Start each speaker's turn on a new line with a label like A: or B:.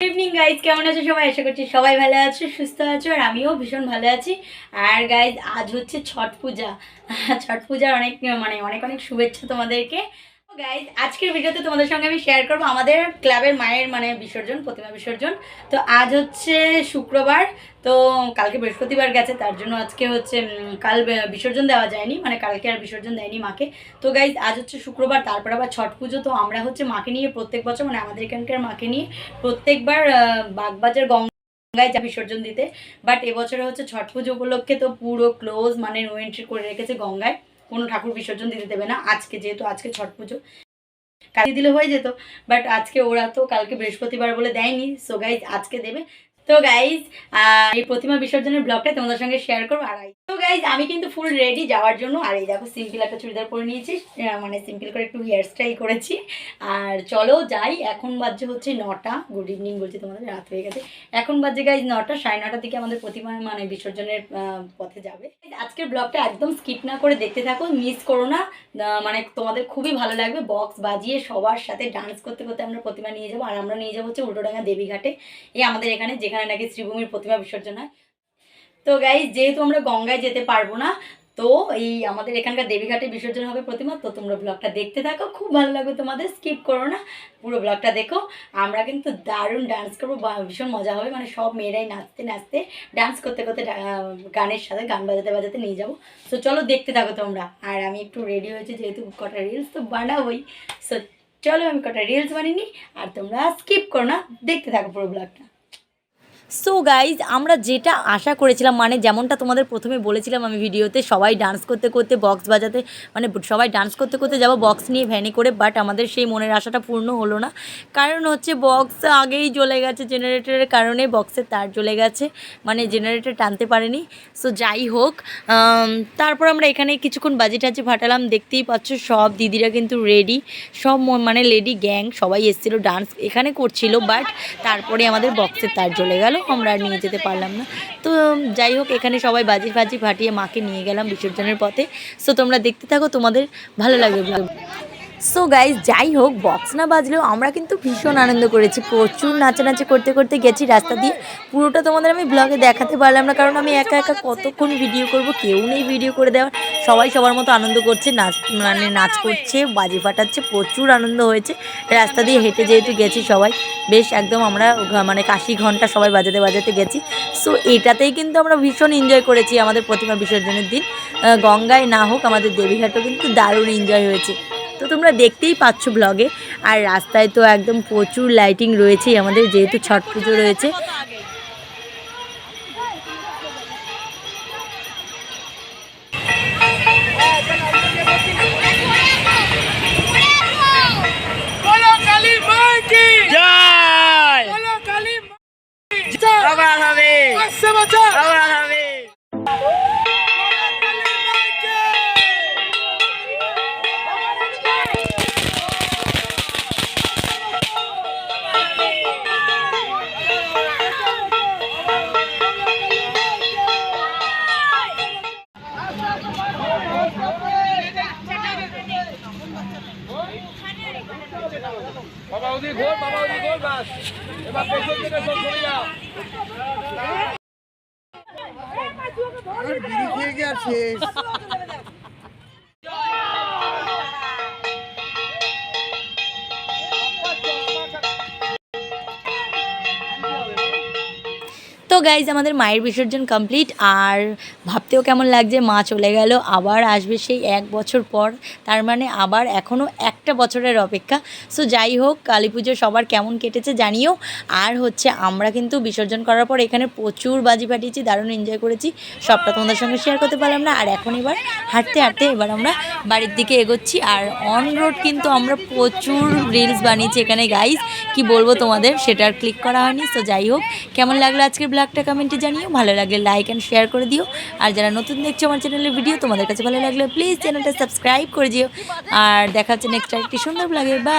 A: Evening guys কেমন আছো সবাই? আশা করছি সবাই ভালো আছো, সুস্থ আছো, আর আমিও ভীষণ ভালো আছি। আর গাইজ আজ হচ্ছে ছট পূজা। ছট পূজার অনেক মানে অনেক অনেক শুভেচ্ছা তোমাদেরকে। গাইজ আজকের ভিডিওতে তোমাদের সঙ্গে আমি শেয়ার করব আমাদের ক্লাবের মায়ের মানে বিসর্জন, প্রতিমা বিসর্জন। তো আজ হচ্ছে শুক্রবার, তো কালকে বৃহস্পতিবার গেছে, তার জন্য আজকে হচ্ছে কাল বিসর্জন দেওয়া যায়নি মানে কালকে আর বিসর্জন দেয়নি মাকে। তো গাইজ আজ হচ্ছে শুক্রবার, তারপর আবার ছট পুজো, তো আমরা হচ্ছে মাকে নিয়ে প্রত্যেক বছর মানে আমাদের এখানকার মাকে নিয়ে প্রত্যেকবার বাগবাজার গঙ্গায় যা বিসর্জন দিতে। বাট এবছরে হচ্ছে ছট পুজো উপলক্ষে তো পুরো ক্লোজ মানে নো এন্ট্রি করে রেখেছে গঙ্গায়। কোনো ঠাকুর বিসর্জন দিতে দেবে না। আজকে যেহেতু, আজকে ছট পুজো। কালকে দিলে হয়ে যেত বাট আজকে ওরা তো কালকে বৃহস্পতিবার বলে দেয়নি। সো গাইজ আজকে দেবে। তো গাইজ এই প্রতিমা বিসর্জনের ব্লগটা তোমাদের সঙ্গে শেয়ার করব আর তো গাইজ আমি কিন্তু ফুল রেডি যাওয়ার জন্য। আর এই দেখো সিম্পল একটা চুড়িদার পরে নিয়েছি। মানে সিম্পল করে একটু হেয়ার স্টাইল করেছি। আর চলো যাই, এখন বাজে হচ্ছে নটা। গুড ইভিনিং বলছি তোমাদের, রাত হয়ে গেছে। এখন বাজে গাইজ নটা, সাড়ে নটার দিকে আমাদের প্রতিমা মানে বিসর্জনের পথে যাবে। আজকের ব্লগটা একদম স্কিপ না করে দেখতে থাকো মিস করো না। মানে তোমাদের খুবই ভালো লাগবে। বক্স বাজিয়ে সবার সাথে ডান্স করতে করতে আমরা প্রতিমা নিয়ে যাব। আর আমরা নিয়ে যাব হচ্ছে উল্টোডাঙ্গা দেবীঘাটে। এই আমাদের এখানে যেখানে নাকি শ্রীভূমির প্রতিমা বিসর্জন হয়? তো গাই যেহেতু আমরা গঙ্গায় যেতে পারব না, তো এই আমাদের এখানকার দেবীঘাটে বিসর্জন হবে প্রতিমা। তো তোমরা ব্লগটা দেখতে থাকো, খুব ভালো লাগবে তোমাদের স্কিপ করো না। পুরো ব্লগটা দেখো। আমরা কিন্তু দারুণ ডান্স করব ভীষণ মজা হবে। মানে সব মেয়েরাই নাচতে নাচতে ডান্স করতে করতে গানের সাথে গান বাজাতে বাজাতে নিয়ে যাব। তো চলো দেখতে থাকো তোমরা। আর আমি একটু রেডি হয়েছি, যেহেতু কটা রিলস তো বানাবোই। সো চলো আমি কটা রিলস বানিয়ে আর তোমরা স্কিপ করো না। দেখতে থাকো পুরো ব্লগটা সো গাইজ আমরা যেটা আশা করেছিলাম মানে যেমনটা তোমাদের প্রথমে বলেছিলাম আমি ভিডিওতে, সবাই ডান্স করতে করতে বক্স বাজাতে মানে সবাই ডান্স করতে করতে যাব বক্স নিয়ে ভ্যানে করে বাট আমাদের সেই মনের আশাটা পূর্ণ হলো না। কারণ হচ্ছে বক্স আগেই জ্বলে গেছে জেনারেটরের কারণে বক্সের তার জ্বলে গেছে মানে জেনারেটর টানতে পারেনি। সো যাই হোক তারপর আমরা এখানে কিছুক্ষণ বাজে টাজে ফাটালাম, দেখতেই পাচ্ছ সব দিদিরা কিন্তু রেডি সব মানে লেডি গ্যাং সবাই এসেছিল ডান্স এখানে করছিল বাট তারপরে আমাদের বক্সের তার জ্বলে গেল। আমরা আর নিয়ে যেতে পারলাম না তো যাই হোক, এখানে সবাই বাজি ফাজি ফাটিয়ে মাকে নিয়ে গেলাম বিসর্জনের পথে সো তোমরা দেখতে থাকো, তোমাদের ভালো লাগবে। সো গাইজ যাই হোক বক্স না বাজলেও আমরা কিন্তু ভীষণ আনন্দ করেছি। প্রচুর নাচানাচি করতে করতে গেছি রাস্তা দিয়ে। পুরোটা তোমাদের আমি ব্লগে দেখাতে পারলাম না, কারণ আমি একা একা কতক্ষণ ভিডিও করব, কেউ নেই ভিডিও করে দেওয়ার। সবাই সবার মতো আনন্দ করছে, নাচ মানে নাচ করছে, বাজি ফাটাচ্ছে, প্রচুর আনন্দ হয়েছে। রাস্তা দিয়ে হেঁটে যেহেতু গেছি সবাই, বেশ একদম আমরা মানে কাশি ঘণ্টা সবাই বাজাতে বাজাতে গেছি। সো এটাতেই কিন্তু আমরা ভীষণ এনজয় করেছি আমাদের প্রতিমা বিসর্জনের দিন। গঙ্গায় না হোক, আমাদের দেবীঘাটও কিন্তু দারুণ এনজয় হয়েছে। তো তোমরা দেখতেই পাচ্ছ ব্লগে। আর রাস্তায় তো একদম প্রচুর লাইটিং রয়েছেই আমাদের যেহেতু ছট পুজো রয়েছে।
B: বলো কালী মাই কি?
C: জয়!
B: বলো কালী মাই কি?
C: আবার হবে। আবার হবে।
B: ওদিকে ঘোর বাবা ওদিকে ঘোর বাস। এবার পেছন থেকে সব চলে যাও।
A: তো গাইজ আমাদের মায়ের বিসর্জন কমপ্লিট আর ভাবতেও কেমন লাগছে, মা চলে গেল, আবার আসবে সেই এক বছর পর, তার মানে আবার এখনও একটা বছরের অপেক্ষা। সো যাই হোক, কালী পুজো সবার কেমন কেটেছে জানিও, আর হচ্ছে আমরা কিন্তু বিসর্জন করার পর এখানে প্রচুর বাজি ফাটিয়েছি, দারুণ এনজয় করেছি, সবটা তোমাদের সঙ্গে শেয়ার করতে পারলাম না, আর এখন এবার হাঁটতে হাঁটতে এবার আমরা বাড়ির দিকে এগোচ্ছি, আর অন রোড কিন্তু আমরা প্রচুর রিলস বানিয়েছি এখানে গাইজ কি বলব তোমাদের, সেটা আর ক্লিক করা হয়নি সো যাই হোক, কেমন লাগল আজকের ব্লগটা কমেন্টে জানিও, ভালো লাগলে লাইক অ্যান্ড শেয়ার করে দিও। আর যারা নতুন দেখছ আমার চ্যানেলের ভিডিও তোমাদের কাছে ভালো লাগলে প্লিজ চ্যানেলটা সাবস্ক্রাইব করে দিও। আর দেখা হচ্ছে নেক্সট আরেকটি সুন্দর লাগে বা